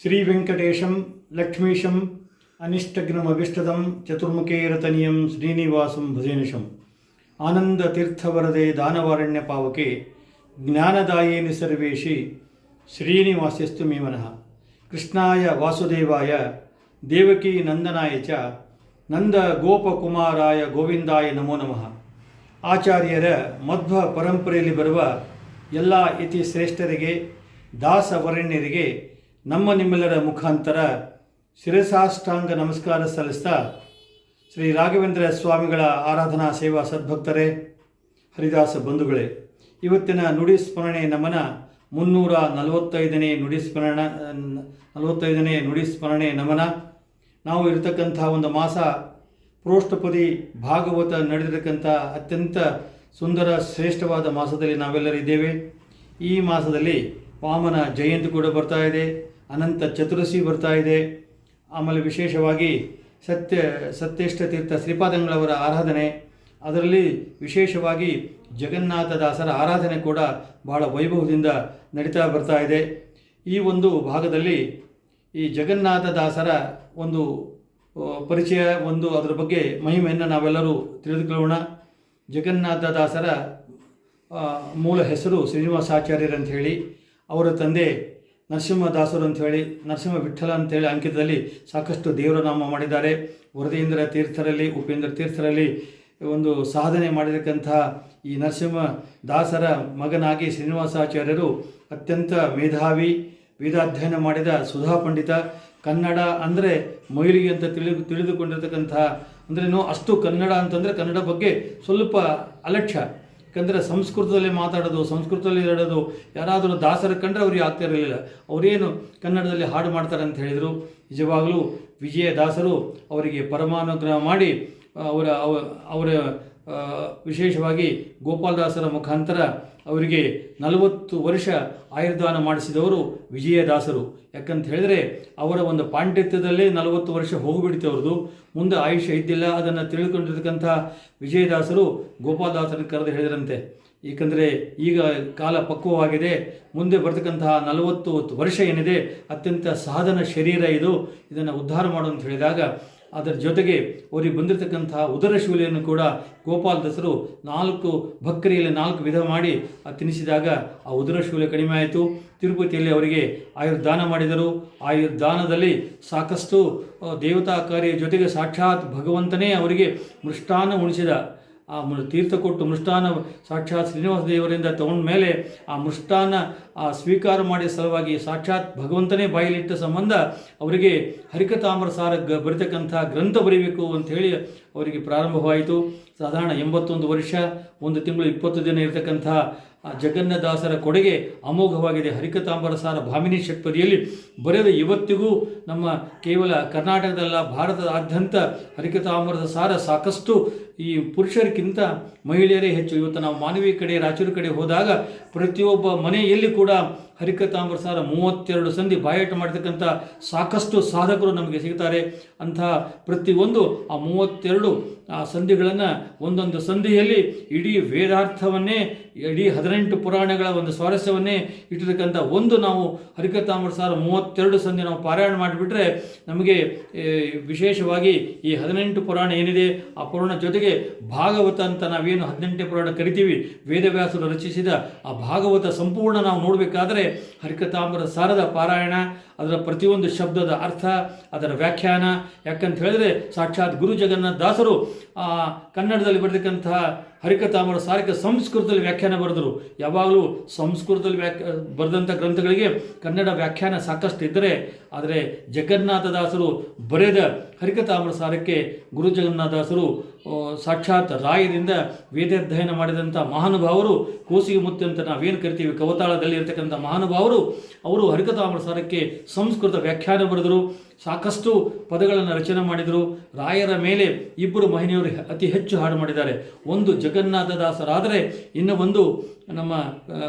ಶ್ರೀವೆಂಕಟೇಶಂ ಲಕ್ಷ್ಮೀಶಂ ಅನಿಷ್ಟಗ್ನಮಿಷ್ಟದಂ ಚತುರ್ಮುಖೇರತನಿಯಂ ಶ್ರೀನಿವಾಸಂ ಭಜೇನಿಶಂ. ಆನಂದತೀರ್ಥವರದೆ ದಾನವಾರಣ್ಯ ಪಾವಕೆ ಜ್ಞಾನದಾಯೇನಿ ಸರ್ವೇಶಿ ಶ್ರೀನಿವಾಸ್ಯಸ್ತು ಮೇ ಮನಃ ಕೃಷ್ಣಾಯ ವಾಸುದೇವಾಯ ದೇವಕಿ ನಂದನಾಯ ಚ ನಂದ ಗೋಪಕುಮಾರಾಯ ಗೋವಿಂದಾಯ ನಮೋ ನಮಃ. ಆಚಾರ್ಯರ ಮಧ್ವ ಪರಂಪರೆಯಲ್ಲಿ ಬರುವ ಎಲ್ಲ ಇತಿ ಶ್ರೇಷ್ಠರಿಗೆ ದಾಸವರಣ್ಯರಿಗೆ ನಮ್ಮ ನಿಮ್ಮೆಲ್ಲರ ಮುಖಾಂತರ ಶಿರಸಾಷ್ಟಾಂಗ ನಮಸ್ಕಾರ ಸಲ್ಲಿಸ್ತಾ ಶ್ರೀ ರಾಘವೇಂದ್ರ ಸ್ವಾಮಿಗಳ ಆರಾಧನಾ ಸೇವಾ ಸದ್ಭಕ್ತರೇ, ಹರಿದಾಸ ಬಂಧುಗಳೇ, ಇವತ್ತಿನ ನುಡಿ ಸ್ಮರಣೆ ನಮನ ಮುನ್ನೂರ ನಲವತ್ತೈದನೇ ನುಡಿ ಸ್ಮರಣ, ನಲವತ್ತೈದನೇ ನುಡಿ ಸ್ಮರಣೆ ನಮನ. ನಾವು ಇರತಕ್ಕಂಥ ಒಂದು ಮಾಸ ಪ್ರೋಷ್ಠಪದಿ ಭಾಗವತ ನಡೆದಿರತಕ್ಕಂಥ ಅತ್ಯಂತ ಸುಂದರ ಶ್ರೇಷ್ಠವಾದ ಮಾಸದಲ್ಲಿ ನಾವೆಲ್ಲರಿದ್ದೇವೆ ಈ ಮಾಸದಲ್ಲಿ ವಾಮನ ಜಯಂತಿ ಕೂಡ ಬರ್ತಾ ಇದೆ. ಅನಂತ ಚತುರ್ಸಿ ಬರ್ತಾ ಇದೆ. ಆಮೇಲೆ ವಿಶೇಷವಾಗಿ ಸತ್ಯ, ಸತ್ಯೇಷ್ಟ ತೀರ್ಥ ಶ್ರೀಪಾದಂಗಳವರ ಆರಾಧನೆ. ಅದರಲ್ಲಿ ವಿಶೇಷವಾಗಿ ಜಗನ್ನಾಥದಾಸರ ಆರಾಧನೆ ಕೂಡ ಬಹಳ ವೈಭವದಿಂದ ನಡೀತಾ ಬರ್ತಾ ಇದೆ. ಈ ಒಂದು ಭಾಗದಲ್ಲಿ ಈ ಜಗನ್ನಾಥದಾಸರ ಒಂದು ಪರಿಚಯ, ಒಂದು ಅದರ ಬಗ್ಗೆ ಮಹಿಮೆಯನ್ನು ನಾವೆಲ್ಲರೂ ತಿಳಿದುಕೊಳ್ಳೋಣ. ಜಗನ್ನಾಥದಾಸರ ಮೂಲ ಹೆಸರು ಶ್ರೀನಿವಾಸಾಚಾರ್ಯರಂಥೇಳಿ ಅವರ ತಂದೆ ನರಸಿಂಹದಾಸರು ಅಂತ ಹೇಳಿ ನರಸಿಂಹ ವಿಠಲ ಅಂತೇಳಿ ಅಂಕಿತದಲ್ಲಿ ಸಾಕಷ್ಟು ದೇವರ ನಾಮ ಮಾಡಿದ್ದಾರೆ. ವರದೇಂದ್ರ ತೀರ್ಥರಲ್ಲಿ, ಉಪೇಂದ್ರ ತೀರ್ಥರಲ್ಲಿ ಒಂದು ಸಾಧನೆ ಮಾಡಿರತಕ್ಕಂಥ ಈ ನರಸಿಂಹ ದಾಸರ ಮಗನಾಗಿ ಶ್ರೀನಿವಾಸಾಚಾರ್ಯರು ಅತ್ಯಂತ ಮೇಧಾವಿ, ವೇದಾಧ್ಯಯನ ಮಾಡಿದ ಸುಧಾ ಪಂಡಿತ. ಕನ್ನಡ ಅಂದರೆ ಮೈಲಿಗೆ ಅಂತ ತಿಳಿದು, ತಿಳಿದುಕೊಂಡಿರ್ತಕ್ಕಂಥ ಅಂದ್ರೇನು ಅಷ್ಟು ಕನ್ನಡ ಅಂತಂದರೆ ಕನ್ನಡ ಬಗ್ಗೆ ಸ್ವಲ್ಪ ಅಲಕ್ಷ್ಯ. ಯಾಕಂದರೆ ಸಂಸ್ಕೃತದಲ್ಲಿ ಮಾತಾಡೋದು, ಸಂಸ್ಕೃತದಲ್ಲಿ ಹೇಳೋದು, ಯಾರಾದರೂ ದಾಸರ ಕಂಡ್ರೆ ಅವ್ರಿಗೆ ಆಗ್ತಾ ಇರಲಿಲ್ಲ. ಅವರೇನು ಕನ್ನಡದಲ್ಲಿ ಹಾಡು ಮಾಡ್ತಾರೆ ಅಂತ ಹೇಳಿದರು. ನಿಜವಾಗಲೂ ವಿಜಯದಾಸರು ಅವರಿಗೆ ಪರಮಾನುಗ್ರಹ ಮಾಡಿ ಅವರ ಅವರ ವಿಶೇಷವಾಗಿ ಗೋಪಾಲದಾಸರ ಮುಖಾಂತರ ಅವರಿಗೆ ನಲವತ್ತು ವರ್ಷ ಆಯುರ್ದಾನ ಮಾಡಿಸಿದವರು ವಿಜಯದಾಸರು. ಯಾಕಂತ ಹೇಳಿದ್ರೆ ಅವರ ಒಂದು ಪಾಂಡಿತ್ಯದಲ್ಲೇ ನಲವತ್ತು ವರ್ಷ ಹೋಗಿಬಿಡ್ತು ಅವ್ರದ್ದು. ಮುಂದೆ ಆಯುಷ್ಯ ಇದ್ದಿಲ್ಲ, ಅದನ್ನು ತಿಳ್ಕೊಂಡಿರ್ತಕ್ಕಂಥ ವಿಜಯದಾಸರು ಗೋಪಾಲದಾಸರ ಕರೆದು ಹೇಳಿದ್ರಂತೆ. ಏಕೆಂದರೆ ಈಗ ಕಾಲ ಪಕ್ವವಾಗಿದೆ, ಮುಂದೆ ಬರ್ತಕ್ಕಂತಹ ನಲವತ್ತು ವರ್ಷ ಏನಿದೆ, ಅತ್ಯಂತ ಸಾಧನ ಶರೀರ ಇದು. ಇದನ್ನು ಉದ್ಧಾರ ಮಾಡು ಅಂತ ಹೇಳಿದಾಗ ಅದರ ಜೊತೆಗೆ ಅವರಿಗೆ ಬಂದಿರತಕ್ಕಂತಹ ಉದರ ಶೂಲೆಯನ್ನು ಕೂಡ ಗೋಪಾಲದಾಸರು ನಾಲ್ಕು ಭಕ್ರಿಯಲ್ಲಿ ನಾಲ್ಕು ವಿಧ ಮಾಡಿ ತಿನ್ನಿಸಿದಾಗ ಆ ಉದರ ಶೂಲೆ ಕಡಿಮೆ ಆಯಿತು. ತಿರುಪತಿಯಲ್ಲಿ ಅವರಿಗೆ ಆಯುರ್ದಾನ ಮಾಡಿದರು. ಆಯುರ್ದಾನದಲ್ಲಿ ಸಾಕಷ್ಟು ದೇವತಾ ಕಾರ್ಯ ಜೊತೆಗೆ ಸಾಕ್ಷಾತ್ ಭಗವಂತನೇ ಅವರಿಗೆ ಮೃಷ್ಟಾನ್ನ ಉಣಿಸಿದ ಆ ತೀರ್ಥ ಕೊಟ್ಟು ಮೃಷ್ಟಾನ ಸಾಕ್ಷಾತ್ ಶ್ರೀನಿವಾಸ ದೇವರಿಂದ ತಗೊಂಡ ಮೇಲೆ ಆ ಮೃಷ್ಟಾನ ಆ ಸ್ವೀಕಾರ ಮಾಡಿದ ಸಲುವಾಗಿ ಸಾಕ್ಷಾತ್ ಭಗವಂತನೇ ಬಾಯಿಲಿಟ್ಟ ಸಂಬಂಧ ಅವರಿಗೆ ಹರಿಕತಾಮ್ರ ಸಾರ ಗ, ಬರಿತಕ್ಕಂಥ ಗ್ರಂಥ ಬರೀಬೇಕು ಅಂತ ಹೇಳಿ ಅವರಿಗೆ ಪ್ರಾರಂಭವಾಯಿತು. ಸಾಧಾರಣ ಎಂಬತ್ತೊಂದು ವರ್ಷ, ಒಂದು ತಿಂಗಳು ಇಪ್ಪತ್ತು ದಿನ ಇರತಕ್ಕಂಥ ಆ ಜಗನ್ನದಾಸರ ಕೊಡುಗೆ ಅಮೋಘವಾಗಿದೆ ಹರಿಕತಾಂಬರ ಸಾರ ಭಾಮಿನಿ ಷಟ್ಪದಿಯಲ್ಲಿ. ಬರೆದ ಇವತ್ತಿಗೂ ನಮ್ಮ ಕೇವಲ ಕರ್ನಾಟಕದಲ್ಲ, ಭಾರತದಾದ್ಯಂತ ಹರಿಕತಾಂಬರದ ಸಾರ ಸಾಕಷ್ಟು ಈ ಪುರುಷರಿಗಿಂತ ಮಹಿಳೆಯರೇ ಹೆಚ್ಚು. ಇವತ್ತು ನಾವು ಮಾನವೀಯ ಕಡೆ ರಾಚೂರು ಕಡೆ ಹೋದಾಗ ಪ್ರತಿಯೊಬ್ಬ ಮನೆಯಲ್ಲಿ ಕೂಡ ಹರಿಕತಾಂಬರ ಸಾರ ಮೂವತ್ತೆರಡು ಸಂಧಿ ಬಾಯಾಟ ಮಾಡತಕ್ಕಂಥ ಸಾಕಷ್ಟು ಸಾಧಕರು ನಮಗೆ ಸಿಗ್ತಾರೆ. ಅಂಥ ಪ್ರತಿಯೊಂದು ಆ ಮೂವತ್ತೆರಡು, ಆ ಸಂಧಿಗಳನ್ನು ಒಂದೊಂದು ಸಂಧಿಯಲ್ಲಿ ಇಡೀ ವೇದಾರ್ಥವನ್ನೇ, ಇಡೀ ಹದಿನೆಂಟು ಪುರಾಣಗಳ ಒಂದು ಸ್ವಾರಸ್ಯವನ್ನೇ ಇಟ್ಟಿರ್ತಕ್ಕಂಥ ಒಂದು ನಾವು ಹರಿಕಥಾಮೃತ ಸಾರ ಮೂವತ್ತೆರಡು ಸಂಧಿ ನಾವು ಪಾರಾಯಣ ಮಾಡಿಬಿಟ್ರೆ ನಮಗೆ ವಿಶೇಷವಾಗಿ ಈ ಹದಿನೆಂಟು ಪುರಾಣ ಏನಿದೆ, ಆ ಪುರಾಣ ಜೊತೆಗೆ ಭಾಗವತ ಅಂತ ನಾವೇನು ಹದಿನೆಂಟನೇ ಪುರಾಣ ಕರಿತೀವಿ, ವೇದವ್ಯಾಸರು ರಚಿಸಿದ ಆ ಭಾಗವತ ಸಂಪೂರ್ಣ ನಾವು ನೋಡಬೇಕಾದ್ರೆ ಹರಿಕತಾಂಬರ ಸಾರದ ಪಾರಾಯಣ, ಅದರ ಪ್ರತಿಯೊಂದು ಶಬ್ದದ ಅರ್ಥ, ಅದರ ವ್ಯಾಖ್ಯಾನ. ಯಾಕಂತ ಹೇಳಿದ್ರೆ ಸಾಕ್ಷಾತ್ ಗುರು ಜಗನ್ನಾಥ ದಾಸರು, ಆ, ಕನ್ನಡದಲ್ಲಿ ಬರೆದಕ್ಕಂತಹ ಹರಿಕತಾಂಬರ ಸಾರಕ್ಕೆ ಸಂಸ್ಕೃತದಲ್ಲಿ ವ್ಯಾಖ್ಯಾನ ಬರೆದರು. ಯಾವಾಗಲೂ ಸಂಸ್ಕೃತದಲ್ಲಿ ವ್ಯಾಖ್ಯ ಬರೆದಂಥ ಗ್ರಂಥಗಳಿಗೆ ಕನ್ನಡ ವ್ಯಾಖ್ಯಾನ ಸಾಕಷ್ಟು ಇದ್ದರೆ, ಆದರೆ ಜಗನ್ನಾಥದಾಸರು ಬರೆದ ಹರಿಕತಾಮ್ರ ಸಾರಕ್ಕೆ ಗುರು ಜಗನ್ನಾಥದಾಸರು ಸಾಕ್ಷಾತ್ ರಾಯದಿಂದ ವೇದಾಧ್ಯಯನ ಮಾಡಿದಂಥ ಮಹಾನುಭಾವರು, ಕೋಸಿಗೆ ಮುತ್ತೆ ಅಂತ ನಾವೇನು ಕರಿತೀವಿ, ಕವತಾಳದಲ್ಲಿ ಇರತಕ್ಕಂಥ ಮಹಾನುಭಾವರು, ಅವರು ಹರಿಕತಾಮ್ರ ಸಾರಕ್ಕೆ ಸಂಸ್ಕೃತ ವ್ಯಾಖ್ಯಾನ ಬರೆದರು. ಸಾಕಷ್ಟು ಪದಗಳನ್ನು ರಚನೆ ಮಾಡಿದರು. ರಾಯರ ಮೇಲೆ ಇಬ್ಬರು ಮಹಿಳೆಯರು ಅತಿ ಹೆಚ್ಚು ಹಾಡು ಮಾಡಿದ್ದಾರೆ. ಒಂದು ಜಗನ್ನಾಥದಾಸರಾದರೆ, ಇನ್ನು ಒಂದು ನಮ್ಮ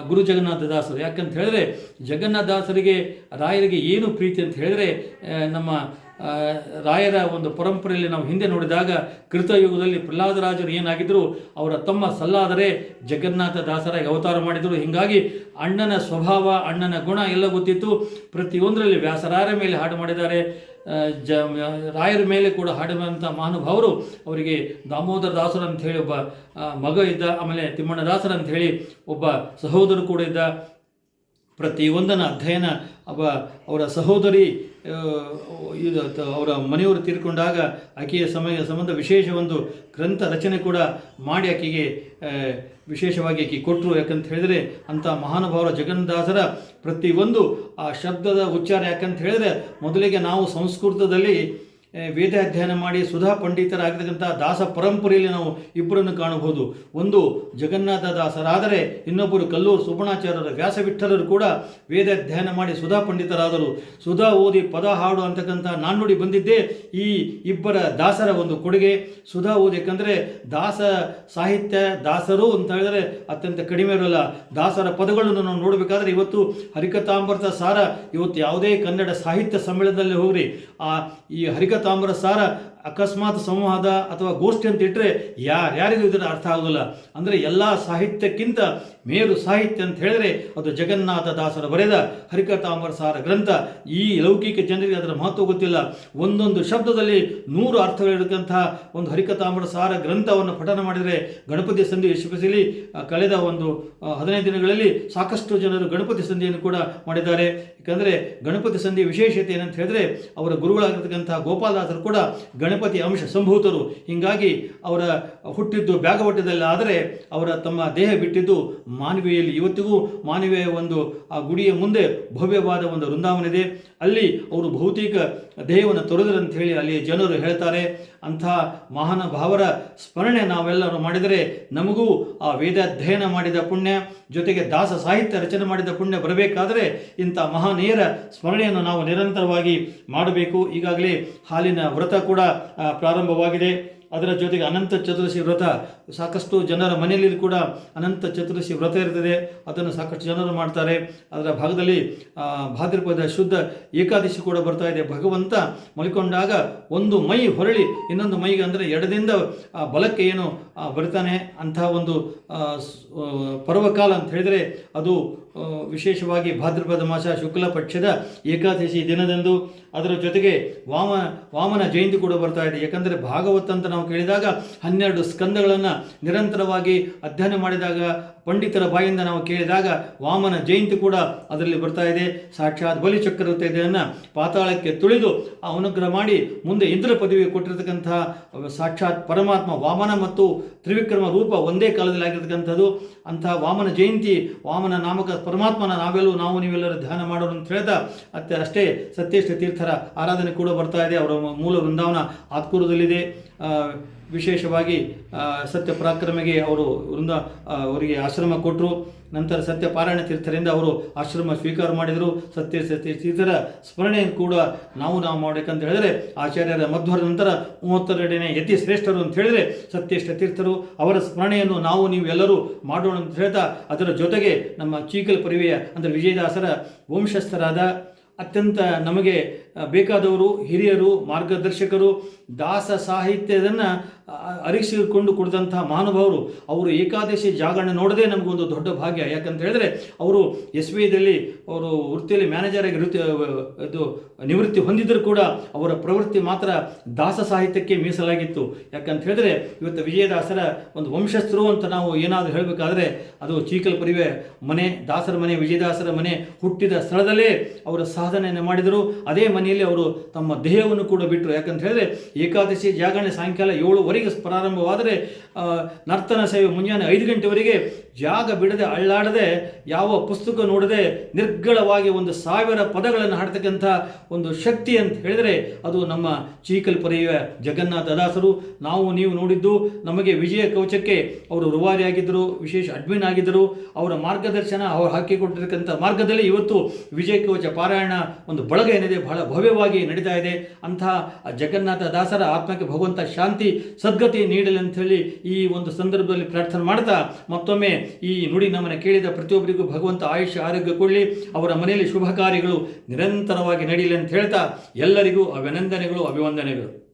ಗುರು ಜಗನ್ನಾಥದಾಸರು. ಯಾಕಂತ ಹೇಳಿದ್ರೆ, ಜಗನ್ನಾಥದಾಸರಿಗೆ, ರಾಯರಿಗೆ ಏನು ಪ್ರೀತಿ ಅಂತ ಹೇಳಿದ್ರೆ ನಮ್ಮ ರಾಯರ ಒಂದು ಪರಂಪರೆಯಲ್ಲಿ ನಾವು ಹಿಂದೆ ನೋಡಿದಾಗ ಕೃತಯುಗದಲ್ಲಿ ಪ್ರಹ್ಲಾದರಾಜರು ಏನಾಗಿದ್ದರು ಅವರ ತಮ್ಮ ಸಲ್ಲಾದರೆ ಜಗನ್ನಾಥ ದಾಸರಾಗಿ ಅವತಾರ ಮಾಡಿದರು. ಹೀಗಾಗಿ ಅಣ್ಣನ ಸ್ವಭಾವ, ಅಣ್ಣನ ಗುಣ ಎಲ್ಲ ಗೊತ್ತಿತ್ತು. ಪ್ರತಿಯೊಂದರಲ್ಲಿ ವ್ಯಾಸರಾಯರ ಮೇಲೆ ಹಾಡು ಮಾಡಿದ್ದಾರೆ. ಜ, ರಾಯರ ಮೇಲೆ ಕೂಡ ಹಾಡಿರುವಂಥ ಮಹಾನುಭಾವರು ಅವರಿಗೆ ದಾಮೋದರ ದಾಸರು ಅಂತ ಹೇಳಿ ಒಬ್ಬ ಮಗ ಇದ್ದ, ಆಮೇಲೆ ತಿಮ್ಮಣ್ಣ ದಾಸರು ಅಂತ ಹೇಳಿ ಒಬ್ಬ ಸಹೋದರು ಕೂಡ ಇದ್ದ. ಪ್ರತಿಯೊಂದನ್ನು ಅಧ್ಯಯನ ಅವ ಅವರ ಸಹೋದರಿ ಇದು ಅವರ ಮನೆಯವರು ತೀರ್ಕೊಂಡಾಗ ಆಕೆಯ ಸಮಯ ಸಂಬಂಧ ವಿಶೇಷ ಒಂದು ಗ್ರಂಥ ರಚನೆ ಕೂಡ ಮಾಡಿ ಆಕೆಗೆ ವಿಶೇಷವಾಗಿ ಆಕೆ ಕೊಟ್ಟರು ಯಾಕಂತ ಹೇಳಿದರೆ ಅಂಥ ಮಹಾನುಭಾವರ ಜಗನ್ನಾಥರ ಪ್ರತಿಯೊಂದು ಆ ಶಬ್ದದ ಉಚ್ಚಾರ ಯಾಕಂತ ಹೇಳಿದರೆ ಮೊದಲಿಗೆ ನಾವು ಸಂಸ್ಕೃತದಲ್ಲಿ ವೇದ ಅಧ್ಯಯನ ಮಾಡಿ ಸುಧಾ ಪಂಡಿತರಾಗಿರ್ತಕ್ಕಂಥ ದಾಸ ಪರಂಪರೆಯಲ್ಲಿ ನಾವು ಇಬ್ಬರನ್ನು ಕಾಣಬಹುದು. ಒಂದು, ಜಗನ್ನಾಥ ದಾಸರಾದರೆ ಇನ್ನೊಬ್ಬರು ಕಲ್ಲೂರು ಸುಬ್ಬಣಾಚಾರ್ಯರ ವ್ಯಾಸವಿಠಲರು ಕೂಡ ವೇದ ಅಧ್ಯಯನ ಮಾಡಿ ಸುಧಾ ಪಂಡಿತರಾದರು. ಸುಧಾ ಓದಿ ಪದ ಹಾಡು ಅಂತಕ್ಕಂಥ ನಾಣ್ಣುಡಿ ಬಂದಿದ್ದೇ ಈ ಇಬ್ಬರ ದಾಸರ ಒಂದು ಕೊಡುಗೆ. ಸುಧಾ ಓದಿ ಯಾಕಂದರೆ ದಾಸ ಸಾಹಿತ್ಯ ದಾಸರು ಅಂತ ಹೇಳಿದರೆ ಅತ್ಯಂತ ಕಡಿಮೆ ಇರಲ್ಲ. ದಾಸರ ಪದಗಳನ್ನು ನಾವು ನೋಡಬೇಕಾದ್ರೆ ಇವತ್ತು ಹರಿಕಥಾಮೃತ ಸಾರ ಇವತ್ತು ಯಾವುದೇ ಕನ್ನಡ ಸಾಹಿತ್ಯ ಸಮ್ಮೇಳನದಲ್ಲಿ ಹೋಗ್ರಿ. ಆ ಈ ಹರಿಕಥಾಮೃತ ಸಾರ ಅಕಸ್ಮಾತ್ ಸಂವಾದ ಅಥವಾ ಗೋಷ್ಠಿ ಅಂತ ಇಟ್ಟರೆ ಯಾರ್ಯಾರಿಗೂ ಇದರ ಅರ್ಥ ಆಗೋದಿಲ್ಲ. ಅಂದರೆ ಎಲ್ಲ ಸಾಹಿತ್ಯಕ್ಕಿಂತ ಮೇರು ಸಾಹಿತ್ಯ ಅಂತ ಹೇಳಿದ್ರೆ ಅದು ಜಗನ್ನಾಥ ದಾಸರ ಬರೆದ ಹರಿಕಥಾಂಬರ ಸಾರ ಗ್ರಂಥ. ಈ ಲೌಕಿಕ ಜನರಿಗೆ ಅದರ ಮಹತ್ವ ಗೊತ್ತಿಲ್ಲ. ಒಂದೊಂದು ಶಬ್ದದಲ್ಲಿ ನೂರು ಅರ್ಥಗಳಿರತಕ್ಕಂತಹ ಒಂದು ಹರಿಕಥಾಂಬರ ಸಾರ ಗ್ರಂಥವನ್ನು ಪಠನ ಮಾಡಿದರೆ ಗಣಪತಿ ಸಂಧಿ ಎಸ್ಪೆಷಲಿ ಕಳೆದ ಒಂದು ಹದಿನೈದು ದಿನಗಳಲ್ಲಿ ಸಾಕಷ್ಟು ಜನರು ಗಣಪತಿ ಸಂಧಿಯನ್ನು ಕೂಡ ಮಾಡಿದ್ದಾರೆ. ಯಾಕಂದರೆ ಗಣಪತಿ ಸಂಧಿಯ ವಿಶೇಷತೆ ಏನಂತ ಹೇಳಿದ್ರೆ ಅವರ ಗುರುಗಳಾಗಿರ್ತಕ್ಕಂತಹ ಗೋಪಾಲದಾಸರು ಕೂಡ ಗಣಪತಿ ಅಂಶ ಸಂಭೂತರು ಹೀಗಾಗಿ ಅವರ ಹುಟ್ಟಿದ್ದು ಬ್ಯಾಗವಟ್ಟದಲ್ಲಿ ಆದರೆ ಅವರ ತಮ್ಮ ದೇಹ ಬಿಟ್ಟಿದ್ದು ಮಾನವೀಯಲ್ಲಿ. ಇವತ್ತಿಗೂ ಮಾನವೀಯ ಒಂದು, ಆ ಗುಡಿಯ ಮುಂದೆ ಭವ್ಯವಾದ ಒಂದು ವೃಂದಾವನ ಇದೆ ಅಲ್ಲಿ ಅವರು ಭೌತಿಕ ದೇಹವನ್ನು ತೊರೆದರು ಹೇಳಿ ಅಲ್ಲಿ ಜನರು ಹೇಳ್ತಾರೆ. ಅಂಥ ಮಹಾನುಭಾವರ ಸ್ಮರಣೆ ನಾವೆಲ್ಲರೂ ಮಾಡಿದರೆ ನಮಗೂ ಆ ವೇದಾಧ್ಯಯನ ಮಾಡಿದ ಪುಣ್ಯ, ಜೊತೆಗೆ ದಾಸ ಸಾಹಿತ್ಯ ರಚನೆ ಮಾಡಿದ ಪುಣ್ಯ ಬರಬೇಕಾದರೆ ಇಂಥ ಮಹಾನೀಯರ ಸ್ಮರಣೆಯನ್ನು ನಾವು ನಿರಂತರವಾಗಿ ಮಾಡಬೇಕು. ಈಗಾಗಲೇ ಹಾಲಿನ ವ್ರತ ಕೂಡ ಪ್ರಾರಂಭವಾಗಿದೆ. ಅದರ ಜೊತೆಗೆ ಅನಂತ ಚತುರ್ದಶಿ ವ್ರತ, ಸಾಕಷ್ಟು ಜನರ ಮನೆಯಲ್ಲಿ ಕೂಡ ಅನಂತ ಚತುರ್ದಶಿ ವ್ರತ ಇರ್ತದೆ. ಅದನ್ನು ಸಾಕಷ್ಟು ಜನರು ಮಾಡ್ತಾರೆ. ಅದರ ಭಾಗದಲ್ಲಿ ಭಾದ್ರಪದ ಶುದ್ಧ ಏಕಾದಶಿ ಕೂಡ ಬರ್ತಾ ಇದೆ. ಭಗವಂತ ಮಲ್ಕೊಂಡಾಗ ಒಂದು ಮೈ ಹೊರಳಿ, ಇನ್ನೊಂದು ಮೈಗೆ ಅಂದರೆ ಎಡದಿಂದ ಬಲಕ್ಕೆ ಏನು ಬರ್ತಾನೆ. ಅಂತಹ ಒಂದು ಪರ್ವಕಾಲ ಅಂತ ಹೇಳಿದರೆ ಅದು ವಿಶೇಷವಾಗಿ ಭಾದ್ರಪದ ಮಾಸ ಶುಕ್ಲ ಪಕ್ಷದ ಏಕಾದಶಿ ದಿನದಂದು ಅದರ ಜೊತೆಗೆ ವಾಮ, ವಾಮನ ಜಯಂತಿ ಕೂಡ ಬರ್ತಾ ಇದೆ. ಯಾಕಂದರೆ ಭಾಗವತ ಅಂತ ನಾವು ಕೇಳಿದಾಗ ಹನ್ನೆರಡು ಸ್ಕಂದಗಳನ್ನು ನಿರಂತರವಾಗಿ ಅಧ್ಯಯನ ಮಾಡಿದಾಗ ಪಂಡಿತರ ಬಾಯಿಂದ ನಾವು ಕೇಳಿದಾಗ ವಾಮನ ಜಯಂತಿ ಕೂಡ ಅದರಲ್ಲಿ ಬರ್ತಾ ಇದೆ. ಸಾಕ್ಷಾತ್ ಬಲಿಚಕ್ರವರ್ತಿಯನ್ನು ಪಾತಾಳಕ್ಕೆ ತುಳಿದು ಆ ಅನುಗ್ರಹ ಮಾಡಿ ಮುಂದೆ ಇಂದ್ರ ಪದವಿ ಕೊಟ್ಟಿರತಕ್ಕಂತಹ ಸಾಕ್ಷಾತ್ ಪರಮಾತ್ಮ ವಾಮನ ಮತ್ತು ತ್ರಿವಿಕ್ರಮ ರೂಪ ಒಂದೇ ಕಾಲದಲ್ಲಿ ಆಗಿರತಕ್ಕಂಥದ್ದು. ಅಂತಹ ವಾಮನ ಜಯಂತಿ, ವಾಮನ ನಾಮಕ ಪರಮಾತ್ಮನ ನಾವೆಲ್ಲೂ ನಾವು ನೀವೆಲ್ಲರೂ ಧ್ಯಾನ ಮಾಡೋರು ಅಂತ ಹೇಳ್ತಾ ಅತ್ತೆ ಅಷ್ಟೇ ಸತ್ಯೇಷ್ಟ ತೀರ್ಥರ ಆರಾಧನೆ ಕೂಡ ಬರ್ತಾ ಇದೆ. ಅವರ ಮೂಲ ವೃಂದಾವನ ಆತ್ಕೂರದಲ್ಲಿದೆ. ವಿಶೇಷವಾಗಿ ಸತ್ಯ ಪರಾಕ್ರಮೆಗೆ ಅವರು ವೃಂದ ಅವರಿಗೆ ಆಶ್ರಮ ಕೊಟ್ಟರು ನಂತರ ಸತ್ಯ ಪಾರಾಯಣ ತೀರ್ಥರಿಂದ ಅವರು ಆಶ್ರಮ ಸ್ವೀಕಾರ ಮಾಡಿದರು. ಸತ್ಯ ಸತ್ಯ ತೀರ್ಥರ ಸ್ಮರಣೆ ಕೂಡ ನಾವು ನಾವು ಮಾಡಬೇಕಂತ ಹೇಳಿದರೆ, ಆಚಾರ್ಯರ ಮಧ್ವರ ನಂತರ ಮೂವತ್ತೆರಡನೇ ಯತಿ ಶ್ರೇಷ್ಠರು ಅಂತ ಹೇಳಿದರೆ, ಸತ್ಯೇಷ್ಠ ತೀರ್ಥರು ಅವರ ಸ್ಮರಣೆಯನ್ನು ನಾವು, ನೀವು ಎಲ್ಲರೂ ಮಾಡೋಣ ಅಂತ ಹೇಳ್ತಾ, ಅದರ ಜೊತೆಗೆ ನಮ್ಮ ಚೀಕಲ್ ಪರಿವೆಯ, ಅಂದರೆ ವಿಜಯದಾಸರ ವಂಶಸ್ಥರಾದ ಅತ್ಯಂತ ನಮಗೆ ಬೇಕಾದವರು ಹಿರಿಯರು, ಮಾರ್ಗದರ್ಶಕರು ದಾಸ ಸಾಹಿತ್ಯದನ್ನು ಅರಿಸಿಕೊಂಡು ಕುಡಿದಂತಹ ಮಹಾನುಭಾವರು, ಅವರು ಏಕಾದಶಿ ಜಾಗರಣೆ ನೋಡದೆ ನಮಗೊಂದು ದೊಡ್ಡ ಭಾಗ್ಯ. ಯಾಕಂತ ಹೇಳಿದ್ರೆ, ಅವರು ಎಸ್ ಬಿ ಐದಲ್ಲಿ ಅವರು ವೃತ್ತಿಯಲ್ಲಿ ಮ್ಯಾನೇಜರ್ ಆಗಿ ವೃತ್ತಿ ಇದು ನಿವೃತ್ತಿ ಹೊಂದಿದ್ದರೂ ಕೂಡ ಅವರ ಪ್ರವೃತ್ತಿ ಮಾತ್ರ ದಾಸ ಸಾಹಿತ್ಯಕ್ಕೆ ಮೀಸಲಾಗಿತ್ತು. ಯಾಕಂತ ಹೇಳಿದ್ರೆ, ಇವತ್ತು ವಿಜಯದಾಸರ ಒಂದು ವಂಶಸ್ಥರು ಅಂತ ನಾವು ಏನಾದರೂ ಹೇಳಬೇಕಾದ್ರೆ, ಅದು ಚೀಕಲ್ ಪರಿವೆ ಮನೆ, ದಾಸರ ಮನೆ, ವಿಜಯದಾಸರ ಮನೆ ಹುಟ್ಟಿದ ಸ್ಥಳದಲ್ಲೇ ಅವರ ಸಾಧನೆಯನ್ನು ಮಾಡಿದರು. ಅದೇ ಮನೆಯಲ್ಲಿ ಅವರು ತಮ್ಮ ದೇಹವನ್ನು ಕೂಡ ಬಿಟ್ಟರು. ಯಾಕಂತ ಹೇಳಿದ್ರೆ ಏಕಾದಶಿ ಜಾಗರಣೆ ಸಾಯಂಕಾಲ ಏಳುವರೆಗೆ ಪ್ರಾರಂಭವಾದರೆ ನರ್ತನ ಸೇವೆ ಮುಂಜಾನೆ ಐದು ಗಂಟೆವರೆಗೆ ಜಾಗ ಬಿಡದೆ ಅಳ್ಳಾಡದೆ ಯಾವ ಪುಸ್ತಕ ನೋಡದೆ ನಿರ್ಗಳವಾಗಿ ಒಂದು ಸಾವಿರ ಪದಗಳನ್ನು ಹಾಡ್ತಕ್ಕಂಥ ಒಂದು ಶಕ್ತಿ ಅಂತ ಹೇಳಿದರೆ ಅದು ನಮ್ಮ ಚೀಕಲ್ ಪರಿಯ ಜಗನ್ನಾಥ ದಾಸರು. ನಾವು ನೀವು ನೋಡಿದ್ದು ನಮಗೆ ವಿಜಯ ಕವಚಕ್ಕೆ ಅವರು ರುವಾರಿಯಾಗಿದ್ದರು ವಿಶೇಷ ಅಡ್ಮಿನ್ ಆಗಿದ್ದರು. ಅವರ ಮಾರ್ಗದರ್ಶನ ಅವರು ಹಾಕಿಕೊಟ್ಟಿರ್ತಕ್ಕಂಥ ಮಾರ್ಗದಲ್ಲಿ ಇವತ್ತು ವಿಜಯ ಕವಚ ಪಾರಾಯಣ ಒಂದು ಬಳಗ ಏನಿದೆ, ಬಹಳ ಭವ್ಯವಾಗಿ ನಡೀತಾ ಇದೆ. ಅಂತಹ ಜಗನ್ನಾಥ ದಾಸರ ಆತ್ಮಕ್ಕೆ ಭಗವಂತ ಶಾಂತಿ, ಸದ್ಗತಿ ನೀಡಲಿ ಅಂತ ಈ ಒಂದು ಸಂದರ್ಭದಲ್ಲಿ ಪ್ರಾರ್ಥನೆ ಮಾಡ್ತಾ ಮತ್ತೊಮ್ಮೆ ಈ ನುಡಿ ನಮ್ಮನ್ನು ಕೇಳಿದ ಪ್ರತಿಯೊಬ್ಬರಿಗೂ ಭಗವಂತ ಆಯುಷ್ಯ ಆರೋಗ್ಯ ಕೊಡಲಿ. ಅವರ ಮನೆಯಲ್ಲಿ ಶುಭ ಕಾರ್ಯಗಳು ನಿರಂತರವಾಗಿ ನಡೆಯಲಿ ಅಂತ ಹೇಳ್ತಾ ಎಲ್ಲರಿಗೂ ಅಭಿನಂದನೆಗಳು, ಅಭಿವಂದನೆಗಳು.